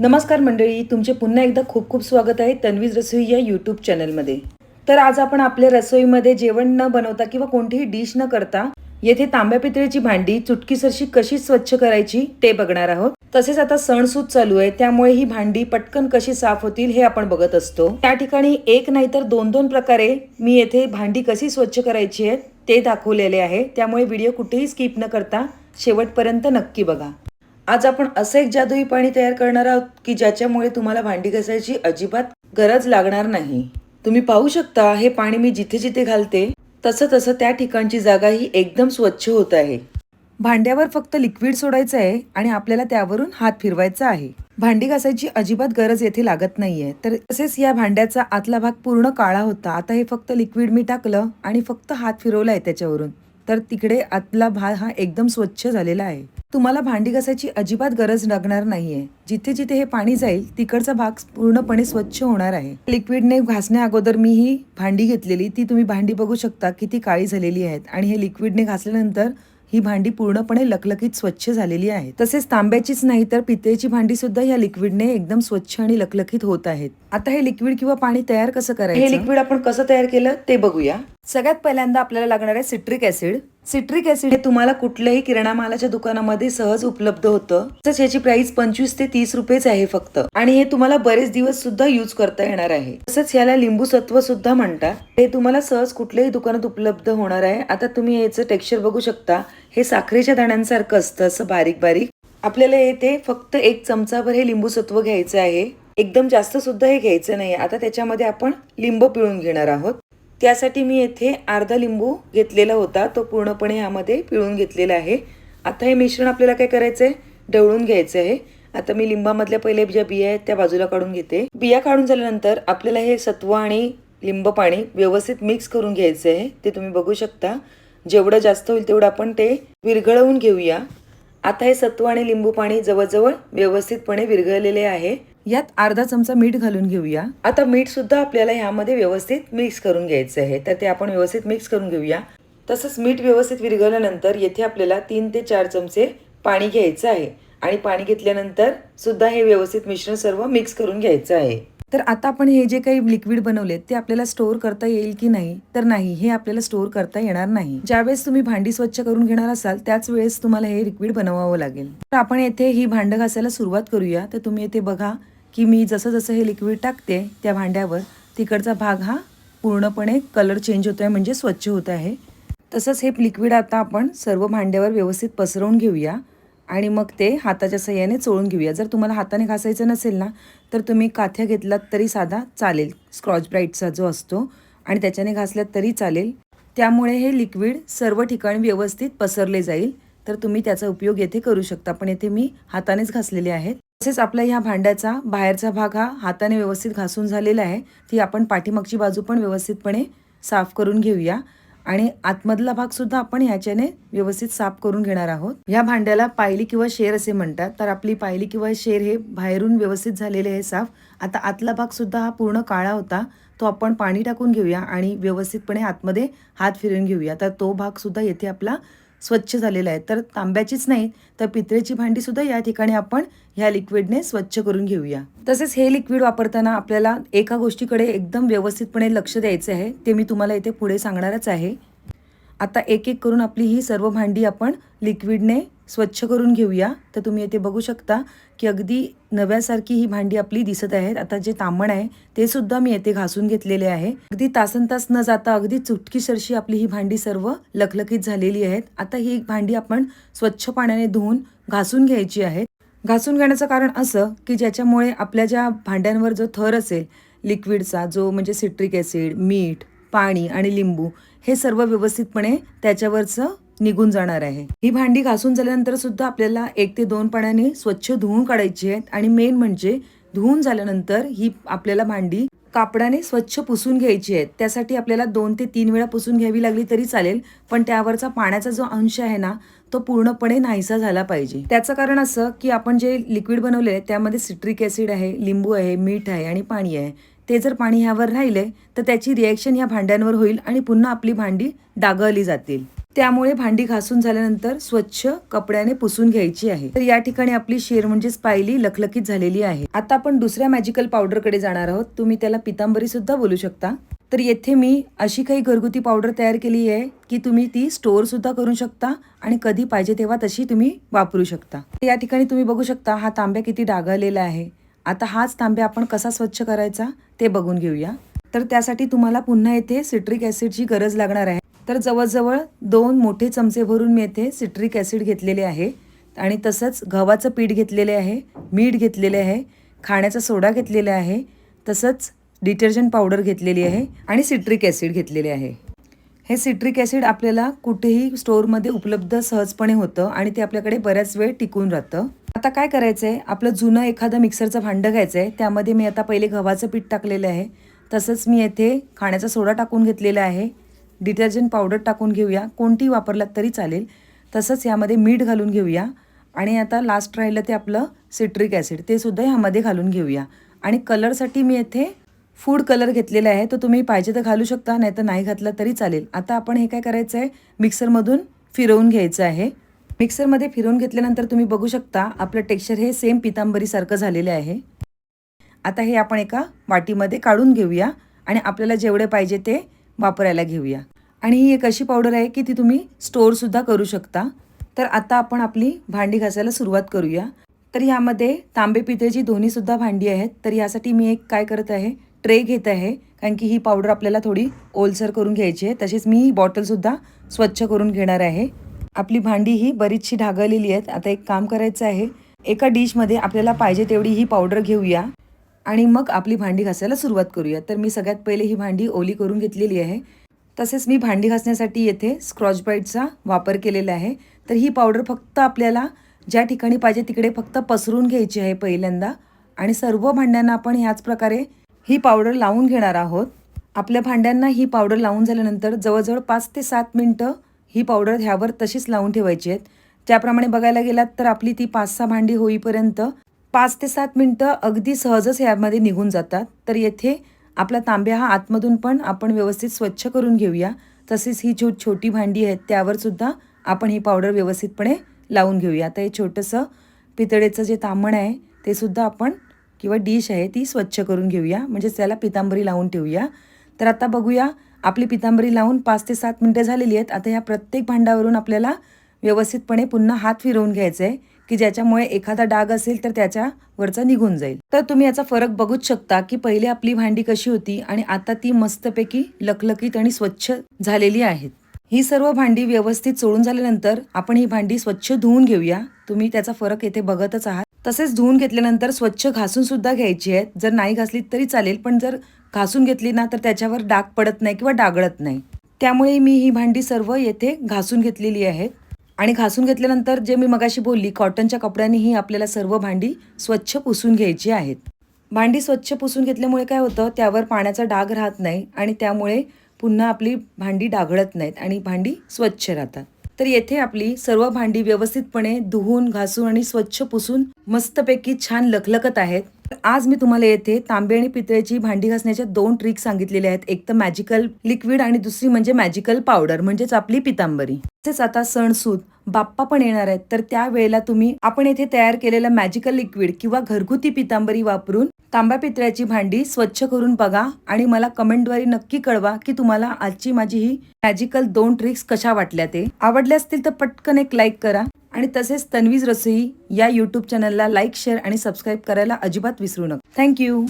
नमस्कार मंडळी तुमचे पुन्हा एकदा खूप खूप स्वागत आहे तन्वीज रसोई या यूट्यूब चॅनलमध्ये तर आज आपण आपल्या रसोईमध्ये जेवण न बनवता किंवा कोणतीही डिश न करता येथे तांब्या पितळेची भांडी चुटकीसरशी कशी स्वच्छ करायची ते बघणार आहोत. तसेच आता सणसूद चालू आहे त्यामुळे ही भांडी पटकन कशी साफ होतील हे आपण बघत असतो. त्या ठिकाणी एक नाही तर दोन दोन प्रकारे मी येथे भांडी कशी स्वच्छ करायची आहे ते दाखवलेले आहे. त्यामुळे व्हिडिओ कुठेही स्किप न करता शेवटपर्यंत नक्की बघा. आज आपण असं एक जादुई पाणी तयार करणार आहोत की ज्याच्यामुळे तुम्हाला भांडी घासायची अजिबात गरज लागणार नाही. तुम्ही पाहू शकता हे पाणी मी जिथे जिथे घालते तसं तसं त्या ठिकाणची जागा ही एकदम स्वच्छ होत आहे. भांड्यावर फक्त लिक्विड सोडायचं आहे आणि आपल्याला त्यावरून हात फिरवायचा आहे. भांडी घासायची अजिबात गरज येथे लागत नाहीये. तर तसेच या भांड्याचा आतला भाग पूर्ण काळा होता. आता हे फक्त लिक्विड मी टाकलं आणि फक्त हात फिरवला आहे त्याच्यावरून. तर तिकडे आतला भाग हा एकदम स्वच्छ झालेला आहे. तुम्हाला भांडी घासायची अजिबात गरज लागणार नाहीये. जिथे जिथे हे पाणी जाईल तिकडचा भाग पूर्णपणे स्वच्छ होणार आहे. लिक्विडने घासण्या अगोदर मी ही भांडी घेतलेली ती तुम्ही भांडी बघू शकता किती काळी झालेली आहेत. आणि हे लिक्विडने घासल्यानंतर ही भांडी पूर्णपणे लकलकीत स्वच्छ झालेली आहे तसेच तांब्याचीच नाही तर पितळेची भांडी सुद्धा या लिक्विडने एकदम स्वच्छ आणि लकलकीत होत आहेत. आता हे लिक्विड किंवा पाणी तयार कसं करायचं? हे लिक्विड आपण कसं तयार केलं ते बघूया. सगळ्यात पहिल्यांदा आपल्याला लागणार आहे सिट्रिक ऍसिड सिट्रिक ऍसिड हे तुम्हाला कुठल्याही किराणा मालाच्या दुकानामध्ये सहज उपलब्ध होतं. तसंच याची प्राइस पंचवीस ते तीस रुपयेच आहे फक्त. आणि हे तुम्हाला बरेच दिवस सुद्धा युज करता येणार आहे. तसंच याला लिंबू सत्व सुद्धा म्हणतात. हे तुम्हाला सहज कुठल्याही दुकानात उपलब्ध होणार आहे. आता तुम्ही याचं टेक्स्चर बघू शकता. हे साखरेच्या दाण्यांसारखं असतं असं बारीक बारीक आपल्याला येथे फक्त एक चमचाभर हे लिंबू सत्व घ्यायचं आहे. एकदम जास्त सुद्धा हे घ्यायचं नाही आता त्याच्यामध्ये आपण लिंबू पिळून घेणार आहोत. त्यासाठी मी येथे अर्धा लिंबू घेतलेला होता. तो पूर्णपणे यामध्ये पिळून घेतलेला आहे. आता हे मिश्रण आपल्याला काय करायचं आहे ढवळून घ्यायचं आहे आता मी लिंबामधल्या पहिले ज्या बिया आहेत त्या बाजूला काढून घेते. बिया काढून झाल्यानंतर आपल्याला हे सत्व आणि लिंब पाणी व्यवस्थित मिक्स करून घ्यायचं आहे ते तुम्ही बघू शकता. जेवढं जास्त होईल तेवढं आपण ते विरघळवून घेऊया. आता हे सत्व आणि लिंबू पाणी जवळजवळ व्यवस्थितपणे विरघळलेले आहे. यात अर्धा चमचा मीठ घालून घेऊया. आता मीठ सुद्धा आपल्याला ह्यामध्ये व्यवस्थित मिक्स करून घ्यायचं आहे. तर ते आपण व्यवस्थित मिक्स करून घेऊया. तसंच मीठ व्यवस्थित विरघळल्यानंतर येथे आपल्याला तीन ते चार चमचे पाणी घ्यायचं आहे. आणि पाणी घेतल्यानंतर सुद्धा हे व्यवस्थित मिश्रण सर्व मिक्स करून घ्यायचं आहे. तर आता आपण हे जे काही लिक्विड बनवले ते आपल्याला स्टोअर करता येईल की नाही? तर नाही हे आपल्याला स्टोअर करता येणार नाही. ज्यावेळेस तुम्ही भांडी स्वच्छ करून घेणार असाल त्याच वेळेस तुम्हाला हे लिक्विड बनवावं लागेल. तर आपण येथे ही भांड घासायला सुरुवात करूया. तर तुम्ही येथे बघा की मी जसं जसं हे लिक्विड टाकते त्या भांड्यावर तिकडचा भाग हा पूर्णपणे कलर चेंज होतो आहे म्हणजे स्वच्छ होत आहे. तसंच हे लिक्विड आता आपण सर्व भांड्यावर व्यवस्थित पसरवून घेऊया आणि मग ते हाताच्या सहाय्याने चोळून घेऊया. जर तुम्हाला हाताने घासायचं नसेल ना तर तुम्ही काथ्या घेतलात तरी साधा चालेल. स्क्रॉच ब्राईटचा जो असतो आणि त्याच्याने घासल्यात तरी चालेल. त्यामुळे हे लिक्विड सर्व ठिकाणी व्यवस्थित पसरले जाईल. तर तुम्ही त्याचा उपयोग येथे करू शकता. पण येथे मी हातानेच घासलेले आहेत. तसेच आपल्या ह्या भांड्याचा बाहेरचा भाग हा हाताने व्यवस्थित घासून झालेला आहे. ती आपण पाठीमागची बाजू पण व्यवस्थितपणे साफ करून घेऊया. आणि आतमधला भाग सुद्धा आपण ह्याच्याने व्यवस्थित साफ करून घेणार आहोत. या भांड्याला पायली किंवा शेर असे म्हणतात. तर आपली पायली किंवा शेर हे बाहेरून व्यवस्थित झालेले आहे साफ. आता आतला भाग सुद्धा हा पूर्ण काळा होता. तो आपण पाणी टाकून घेऊया आणि व्यवस्थितपणे आतमध्ये हात फिरून घेऊया. तर तो भाग सुद्धा येथे आपला स्वच्छ झालेलं आहे. तर तांब्याचीच नाही तर पितळेची भांडी सुद्धा या ठिकाणी आपण ह्या लिक्विडने स्वच्छ करून घेऊया. तसेच हे लिक्विड वापरताना आपल्याला एका गोष्टीकडे एकदम व्यवस्थितपणे लक्ष द्यायचं आहे ते मी तुम्हाला इथे पुढे सांगणारच आहे. आता एक एक करून आपली ही सर्व भांडी आपण लिक्विडने स्वच्छ करून घेऊया. तर तुम्ही येथे बघू शकता की अगदी नव्यासारखी ही भांडी आपली दिसत आहेत. आता जे तांबण आहे ते सुद्धा मी येथे घासून घेतलेले आहे. अगदी तासन तास न जाता अगदी चुटकीसरशी आपली ही भांडी सर्व लखलखीत झालेली आहेत. आता ही भांडी आपण स्वच्छ पाण्याने धुवून घासून घ्यायची आहेत घासून घेण्याचं कारण असं की ज्याच्यामुळे आपल्या ज्या भांड्यांवर जो थर असेल लिक्विडचा जो म्हणजे सिट्रिक ॲसिड मीठ पाणी आणि लिंबू हे सर्व व्यवस्थितपणे त्याच्यावरचं निघून जाणार आहे. ही भांडी घासून झाल्यानंतर सुद्धा आपल्याला एक ते दोन पाण्याने स्वच्छ धुवून काढायची आहेत आणि मेन म्हणजे धुवून झाल्यानंतर ही आपल्याला भांडी कापडाने स्वच्छ पुसून घ्यायची आहेत. त्यासाठी आपल्याला दोन ते तीन वेळा पुसून घ्यावी लागली तरी चालेल पण त्यावरचा पाण्याचा जो अंश आहे ना तो पूर्णपणे नाहीसा झाला पाहिजे. त्याचं कारण असं की आपण जे लिक्विड बनवले त्यामध्ये सिट्रिक ॲसिड आहे लिंबू आहे मीठ आहे आणि पाणी आहे. ते जर पाणी ह्यावर राहिले तर त्याची रिॲक्शन ह्या भांड्यांवर होईल आणि पुन्हा आपली भांडी डागळली जातील. त्यामुळे भांडी घासून झाल्यानंतर स्वच्छ कपड्याने पुसून घ्यायची आहे. तर या ठिकाणी आपली शेर म्हणजे स्पायली लखलखीत झालेली आहे. आता आपण दुसऱ्या मॅजिकल पावडरकडे जाणार आहोत. तुम्ही त्याला पितांबरी सुद्धा बोलू शकता. तर येथे मी अशी काही घरगुती पावडर तयार केली आहे की तुम्ही ती स्टोअर सुद्धा करू शकता आणि कधी पाहिजे तेव्हा तशी तुम्ही वापरू शकता. या ठिकाणी तुम्ही बघू शकता हा तांब्या किती डागळलेला आहे. आता हाच तांब्या आपण कसा स्वच्छ करायचा ते बघून घेऊया. तर त्यासाठी तुम्हाला पुन्हा येथे सिट्रिक ॲसिडची गरज लागणार आहे. तर जवळजवळ दोन मोठे चमचे भरून मी येथे सिट्रिक ॲसिड घेतलेले आहे. आणि तसंच गव्हाचं पीठ घेतलेले आहे मीठ घेतलेले आहे खाण्याचा सोडा घेतलेला आहे तसंच डिटर्जंट पावडर घेतलेली आहे आणि सिट्रिक ॲसिड घेतलेले आहे. हे सिट्रिक ॲसिड आपल्याला कुठेही स्टोअरमध्ये उपलब्ध सहजपणे होतं आणि ते आपल्याकडे बऱ्याच वेळ टिकून राहतं. आता काय करायचं आहे आपलं जुनं एखादं मिक्सरचं भांडं घ्यायचं आहे त्यामध्ये मी आता पहिले गव्हाचं पीठ टाकलेलं आहे. तसंच मी येथे खाण्याचा सोडा टाकून घेतलेला आहे. डिटर्जंट पावडर टाकून घेऊया. कोणती वापरलात तरी चालेल. तसंच यामध्ये मीठ घालून घेऊया. आणि आता लास्ट राहिलं ते आपलं सिट्रिक ॲसिड ते सुद्धा ह्यामध्ये घालून घेऊया. आणि कलरसाठी मी येथे फूड कलर घेतलेला आहे. तो तुम्ही पाहिजे तर घालू शकता नाही तर नाही घातला तरी चालेल. आता आपण हे काय करायचं आहे मिक्सरमधून फिरवून घ्यायचं आहे. मिक्सरमध्ये फिरवून घेतल्यानंतर तुम्ही बघू शकता आपलं टेक्स्चर हे सेम पितांबरीसारखं झालेलं आहे. आता हे आपण एका वाटीमध्ये काढून घेऊया. आणि आपल्याला जेवढे पाहिजे ते वापरायला घेऊया. आणि ही एक अशी पावडर आहे की ती तुम्ही स्टोअरसुद्धा करू शकता. तर आता आपण आपली भांडी घासायला सुरुवात करूया. तर ह्यामध्ये तांबे पितेची दोन्हीसुद्धा भांडी आहेत तर यासाठी मी एक काय करत आहे ट्रे घेत आहे. कारण की ही पावडर आपल्याला थोडी ओलसर करून घ्यायची आहे. तसेच मी ही बॉटलसुद्धा स्वच्छ करून घेणार आहे. आपली भांडी ही बरीचशी ढागळलेली आहेत. आता एक काम करायचं आहे. एका डिशमध्ये आपल्याला पाहिजे तेवढी ही पावडर घेऊया. आणि मग आपली भांडी घासायला सुरुवात करूया. तर मी सगळ्यात पहिले ही भांडी ओली करून घेतलेली आहे. तसेच मी भांडी घासण्यासाठी येथे स्क्रॉचब्राईटचा वापर केलेला आहे. तर ही पावडर फक्त आपल्याला ज्या ठिकाणी पाहिजे तिकडे फक्त पसरून घ्यायची आहे पहिल्यांदा. आणि सर्व भांड्यांना आपण ह्याच प्रकारे ही पावडर लावून घेणार आहोत. आपल्या भांड्यांना ही पावडर लावून झाल्यानंतर जवळजवळ पाच ते सात मिनटं ही पावडर ह्यावर तशीच लावून ठेवायची आहेत. त्याप्रमाणे बघायला गेलात तर आपली ती पाच सहा भांडी होईपर्यंत पाच ते सात मिनटं अगदी सहजच ह्यामध्ये निघून जातात. तर येथे आपला तांब्या हा आतमधून पण आपण व्यवस्थित स्वच्छ करून घेऊया. तसेच ही जो छोटी भांडी आहेत त्यावर सुद्धा आपण ही पावडर व्यवस्थितपणे लावून घेऊया. आता हे छोटंसं पितळेचं जे तांबण आहे ते सुद्धा आपण किंवा डिश आहे ती स्वच्छ करून घेऊया. म्हणजेच त्याला पितांबरी लावून ठेवूया. तर आता बघूया आपली पितांबरी लावून पाच ते सात मिनटं झालेली आहेत. आता ह्या प्रत्येक भांड्यावरून आपल्याला व्यवस्थितपणे पुन्हा हात फिरवून घ्यायचा आहे की ज्याच्यामुळे एखादा डाग असेल तर त्याच्यावरचा निघून जाईल. तर तुम्ही याचा फरक बघूच शकता की पहिले आपली भांडी कशी होती आणि आता ती मस्तपैकी लखलखीत आणि स्वच्छ झालेली आहेत. ही सर्व भांडी व्यवस्थित चोळून झाल्यानंतर आपण ही भांडी स्वच्छ धुवून घेऊया. तुम्ही त्याचा फरक येथे बघतच आहात. तसेच धुवून घेतल्यानंतर स्वच्छ घासून सुद्धा घ्यायची आहेत. जर नाही घासली तरी चालेल पण जर घासून घेतली ना तर त्याच्यावर डाग पडत नाही किंवा डागळत नाही. त्यामुळे मी ही भांडी सर्व येथे घासून घेतलेली आहेत. आणि घासून घेतल्यानंतर जे मी मगाशी बोलली कॉटनच्या कपड्यांनीही आपल्याला सर्व भांडी स्वच्छ पुसून घ्यायची आहेत. भांडी स्वच्छ पुसून घेतल्यामुळे काय होतं त्यावर पाण्याचा डाग राहत नाही आणि त्यामुळे पुन्हा आपली भांडी डागळत नाहीत आणि भांडी स्वच्छ राहतात. तर येथे आपली सर्व भांडी व्यवस्थितपणे धुवून घासून आणि स्वच्छ पुसून मस्तपैकी छान लखलखत आहेत. आज मी तुम्हाला येथे तांबे आणि पितळेची भांडी घासण्याच्या दोन ट्रिक सांगितलेल्या आहेत. एक तर मॅजिकल लिक्विड आणि दुसरी म्हणजे मॅजिकल पावडर म्हणजेच आपली पितांबरी. तसेच आता सणसूद बाप्पा पण येणार आहेत. तर त्या वेळेला तुम्ही आपण येथे तयार केलेलं मॅजिकल लिक्विड किंवा घरगुती पितांबरी वापरून तांब्या पितळ्याची भांडी स्वच्छ करून बघा आणि मला कमेंटद्वारे नक्की कळवा की तुम्हाला आजची माझी ही मॅजिकल दोन ट्रिक्स कशा वाटल्या ते. आवडल्या असतील तर पटकन एक लाईक करा आणि तसेच तन्वीज रसोई या यूट्यूब चॅनलला लाईक शेअर आणि सबस्क्राईब करायला अजिबात विसरू नका. थँक्यू